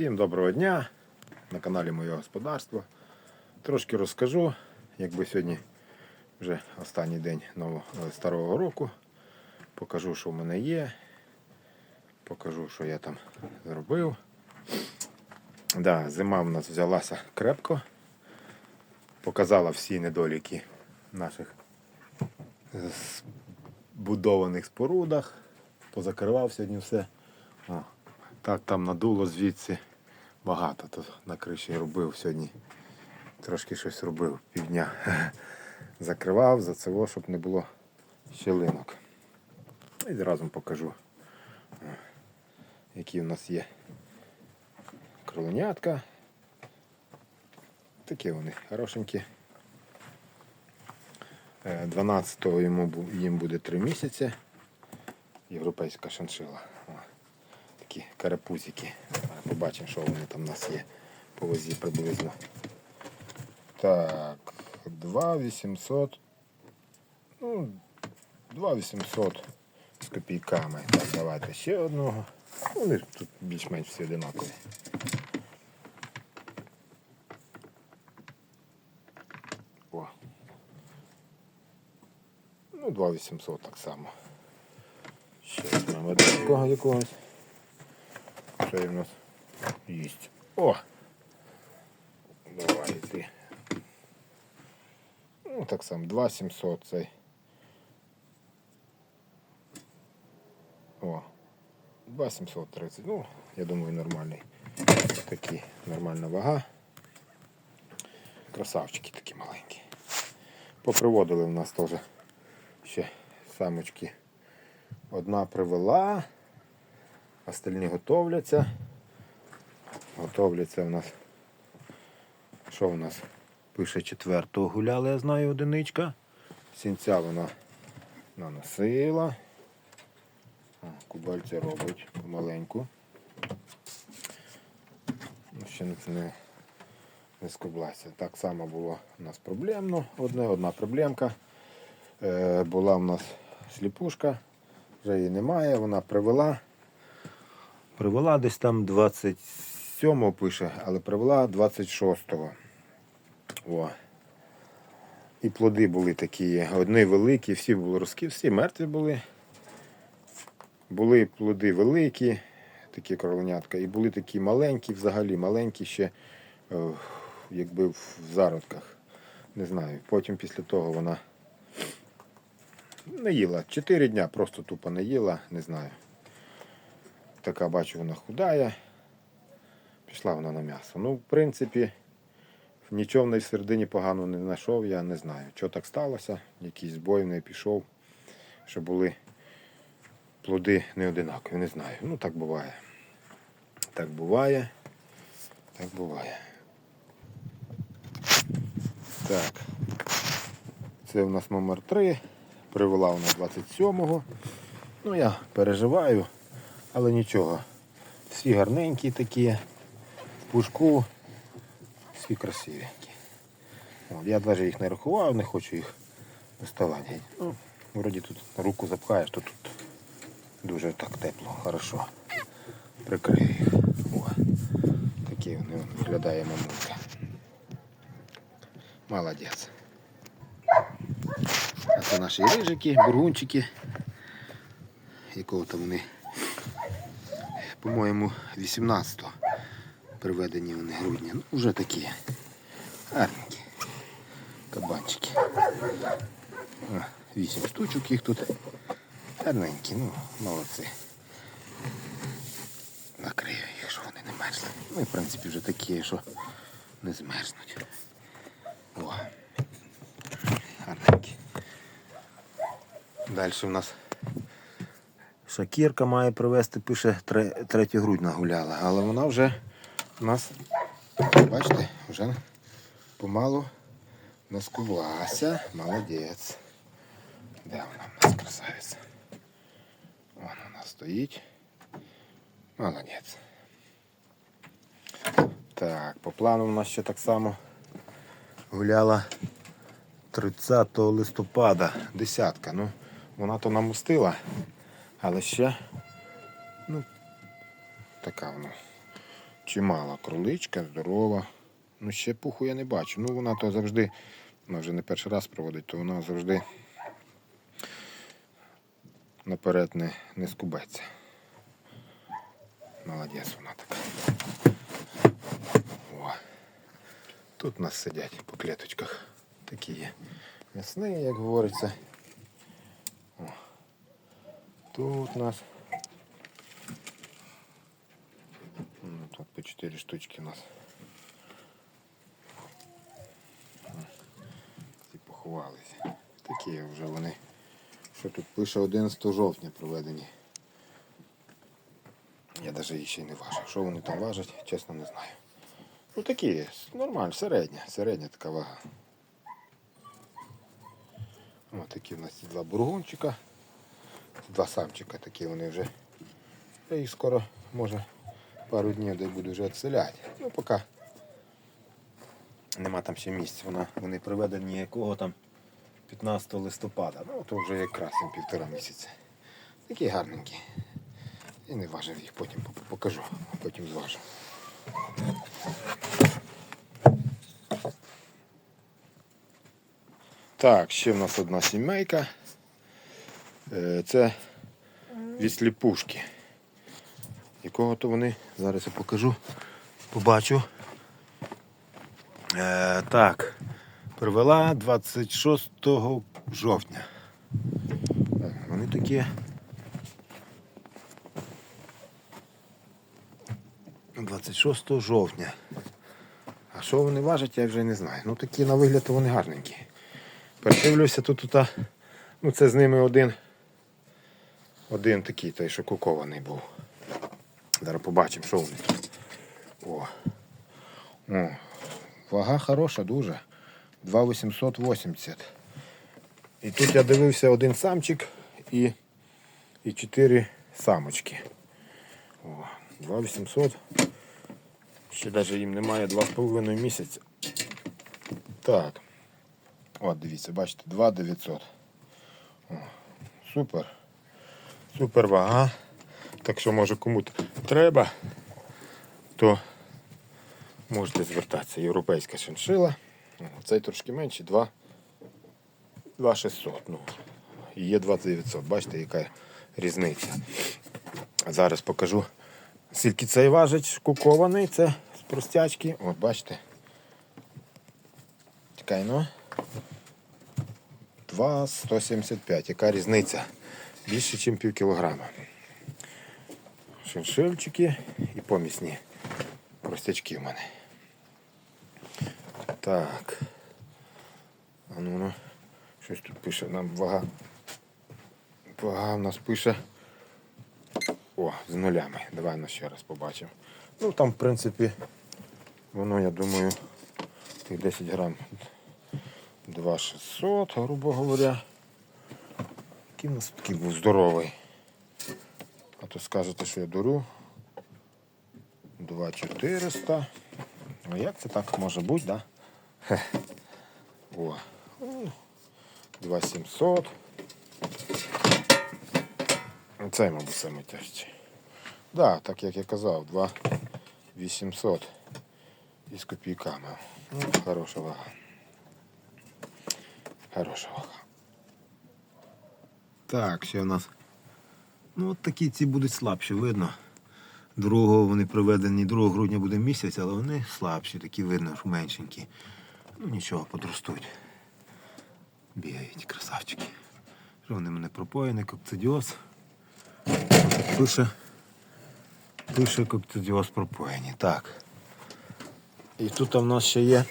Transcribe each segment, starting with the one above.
Всім доброго дня на каналі Моє Господарство. Трошки розкажу, якби сьогодні вже останній день нового е, старого року. Покажу, що в мене є. Покажу, що я там зробив. Да, зима в нас взялася крепко. Показала всі недоліки наших збудованих спорудах. Позакривав сьогодні все. О, так там надуло звідси багато. То на криші робив сьогодні. Трошки щось робив півдня. Закривав за це, щоб не було щелинок. І зразу покажу, які в нас є кроленятка. Такі вони хорошенькі. Е, 12-го йому їм буде 3 місяці. Європейська шиншила. О, такі карапузики. Побачимо, що вони там у нас є по вазі приблизно. Так, 2800. Ну, 2800 з копійками. Так, давайте ще одного. Вони тут більш-менш всі одинакові. О. Ну, 2800 так само. Ще візьмемо такого якогось. Що є в нас? Їсть. О! Давай ти. Ну, так само, 2700 цей. О. 2730. Ну, я думаю, нормальний. Такі нормальна вага. Красавчики такі маленькі. Поприводили в нас теж ще самочки. Одна привела, остальні готовляться. Готовляться у нас. Що у нас? Пише четвертого гуляли, я знаю, одиничка. Сінця вона наносила. О, Кубальця робить помаленьку. Ну, Ще не, не, скублася. Так само було у нас проблемно. Одне, одна проблемка. Е, була в нас сліпушка, вже її немає, вона привела. Привела десь там 27-го пише, але привела 26-го. О. І плоди були такі, одні великі, всі були розки, всі мертві були. Були плоди великі, такі кроленятка, і були такі маленькі, взагалі маленькі ще, е, якби в зародках. Не знаю. Потім після того вона не їла. Чотири дня просто тупо не їла, не знаю. Така бачу, вона худає. Пішла вона на м'ясо. Ну, в принципі, нічого в неї всередині поганого не знайшов, я не знаю. Що так сталося, якийсь збой в неї пішов, що були плоди не одинакові, не знаю. Ну так буває. Так буває. Так буває. Так. Це у нас номер 3. Привела вона 27-го. Ну я переживаю, але нічого. Всі гарненькі такі. В. Всі красивенькі. От, я навіть їх не рахував, не хочу їх доставати. Ну, вроді тут руку запхаєш, то тут дуже так тепло, хорошо. Прикрию їх. О, такі вони виглядає мамулька. Молодець. А це наші рижики, бургунчики. Якого там вони, по-моєму, 18-го приведені вони грудня. Ну, вже такі гарненькі. Кабанчики. Вісім штучок їх тут. Гарненькі, ну, молодці. Накрию їх, що вони не мерзли. Ну і в принципі вже такі, що не змерзнуть. О. Гарненькі. Далі у нас Шакірка має привезти, пише, 3 грудня гуляла, але вона вже у нас, бачите, вже помалу наскувалася. Молодець. Де вона в нас красавиця? Вон вона стоїть. Молодець. Так, по плану у нас ще так само гуляла 30 листопада, десятка. Ну, вона то намустила, але ще, ну, така вона чимала кроличка, здорова. Ну, ще пуху я не бачу. Ну, вона то завжди, вона вже не перший раз проводить, то вона завжди наперед не, не скубеться. Молодець вона така. О. Тут у нас сидять по клеточках. Такі є м'ясні, як говориться. О. Тут у нас. Ну, тут по 4 штучки у нас. Ці поховалися. Такі вже вони. Що тут пише 11 жовтня проведені. Я навіть їх ще й не важив. Що вони там важать, чесно не знаю. Ну такі, нормально, середня, середня така вага. Ось такі в нас ці два бургунчика. Два самчика такі вони вже. Я їх скоро, може, пару днів де буду вже відселяти. Ну поки нема там ще місця. Вона, вони приведені якого там 15 листопада. Ну то вже якраз їм півтора місяця. Такі гарненькі. І не важив їх, потім по- покажу, потім зважу. Так, ще в нас одна сімейка. Е, Це від сліпушки. Якого то вони, зараз я покажу, побачу. Е, так, привела 26 жовтня. Вони такі. 26 жовтня. А що вони важать, я вже не знаю. Ну такі на вигляд вони гарненькі. Передивлюся тут, тут, ну це з ними один. Один такий, той, що кукований був. Зараз побачимо, що вони тут. О. О. Вага хороша дуже. 2,880. І тут я дивився один самчик і, і 4 самочки. О, 2,800. Ще навіть їм немає 2,5 місяця. Так. От, дивіться, бачите, 2,900. О, Супер. Супер вага. Так що, може, кому треба, то можете звертатися. Європейська шиншила. Цей трошки менший, 2 2600. Ну, є 2900. Бачите, яка різниця. Зараз покажу, скільки цей важить кукований. Це з простячки. От, бачите. Чекай, ну. 2,175. Яка різниця? Більше, ніж пів кілограма. Шиншильчики і помісні простячки в мене. Так. А ну, ну. Щось тут пише, нам вага. Вага в нас пише. О, з нулями. Давай ну, ще раз побачимо. Ну там, в принципі, воно, я думаю, тих 10 грам 2600, грубо говоря. Який в нас такий був здоровий. То скажете, що я дурю. 2400. А як це так може бути, да? Хе. О. Ну, 2700. Це, мабуть, саме тяжче. Да, так як я казав, 2800 із копійками. Ну, хороша вага. Хороша вага. Так, ще у нас. Ну от такі ці будуть слабші, видно. Другого вони проведені 2 грудня буде місяць, але вони слабші, такі видно, що меншенькі. Ну нічого, подростуть. Бігають красавчики. Що вони мене пропоєні, кокцидіоз. Пише. Пише кокцидіоз пропоєні. Так. І тут в нас ще є.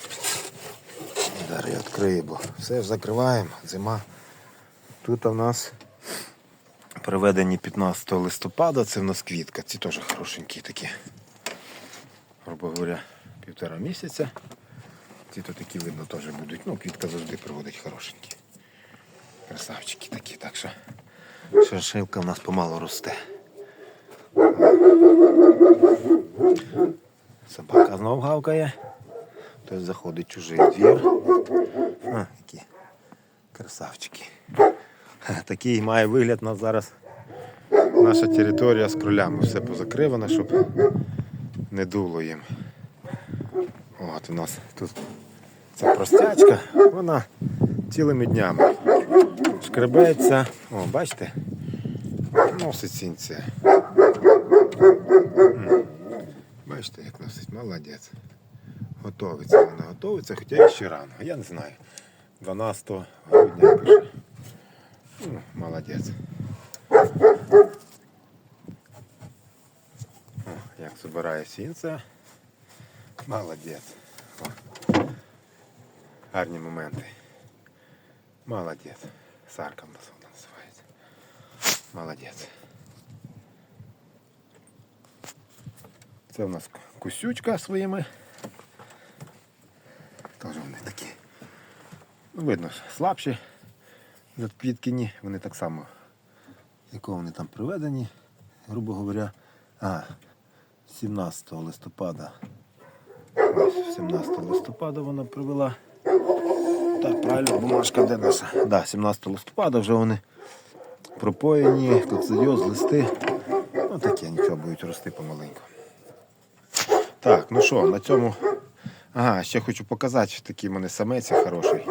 Я відкрию, бо все ж закриваємо, зима. Тут в нас Приведені 15 листопада, це в нас квітка. Ці теж хорошенькі такі. Грубо говоря, півтора місяця. Ці то такі видно теж будуть. Ну, квітка завжди приводить хорошенькі. Красавчики такі, так що шершилка в нас помало росте. Собака знов гавкає. Хтось заходить чужий двір. А, такі красавчики. Такий має вигляд у нас зараз наша територія з кролями. Все позакривано, щоб не дуло їм. От у нас тут ця простячка, вона цілими днями шкребеться. О, бачите? Носить сінці. Бачите, як носить, молодець. Готовиться вона, готовиться, хоча ще рано. Я не знаю. 12 грудня пише. Ну, молодець. О, як збирає сінця. Молодець. О. Гарні моменти. Молодець. Сарка в називається. Молодець. Це в нас кусючка своїми. Теж вони такі. Ну, видно, слабші підкині. Вони так само, якого вони там приведені, грубо говоря. А, 17 листопада. Ось 17 листопада вона привела. Так, правильно, бумажка де наша? Да, 17 листопада вже вони пропоєні, серйоз, листи. Ну таке, нічого будуть рости помаленьку. Так, ну що, на цьому. Ага, ще хочу показати, що такий в мене самець хороший.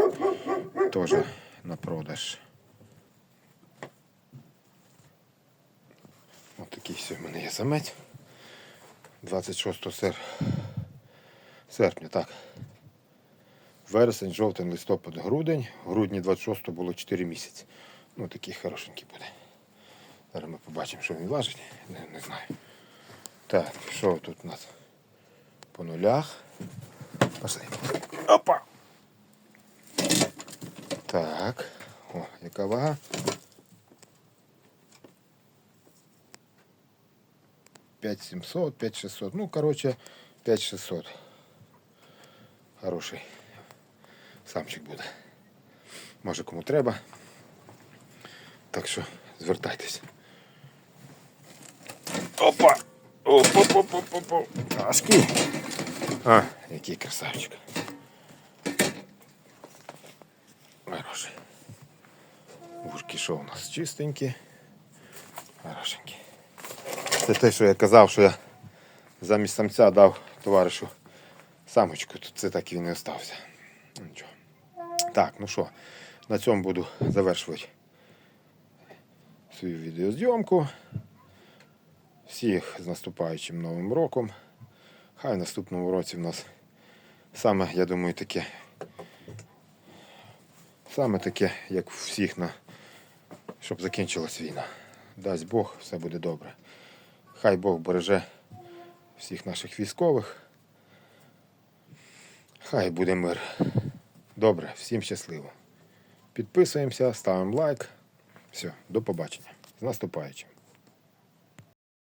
Теж на продаж. Ось такий все в мене є самець. 26 сер... серпня, так. Вересень, жовтень, листопад, грудень. В грудні 26 було 4 місяці. Ну такий хорошенький буде. Зараз ми побачимо, що він важить. Не, не знаю. Так, що тут у нас? По нулях. Пошли. Опа! Так. О, яка вага? П'ять сімсот, п'ять шістсот. Ну, коротше, п'ять шістсот. Хороший самчик буде. Може кому треба. Так що звертайтесь. Опа! Опа-па-па-па-па. Кашки. А, який красавчик. Вушки що у нас чистенькі. Хорошенькі. Це те, що я казав, що я замість самця дав товаришу самочку. Тут це так і не остався. Ну, Нічого. Так, ну що, на цьому буду завершувати свою відеозйомку. Всіх з наступаючим Новим роком. Хай в наступному році в нас саме, я думаю, таке. Саме таке, як у всіх, на, щоб закінчилась війна. Дасть Бог, все буде добре. Хай Бог береже всіх наших військових. Хай буде мир. Добре, всім щасливо. Підписуємося, ставимо лайк. Все, до побачення. З наступаючим.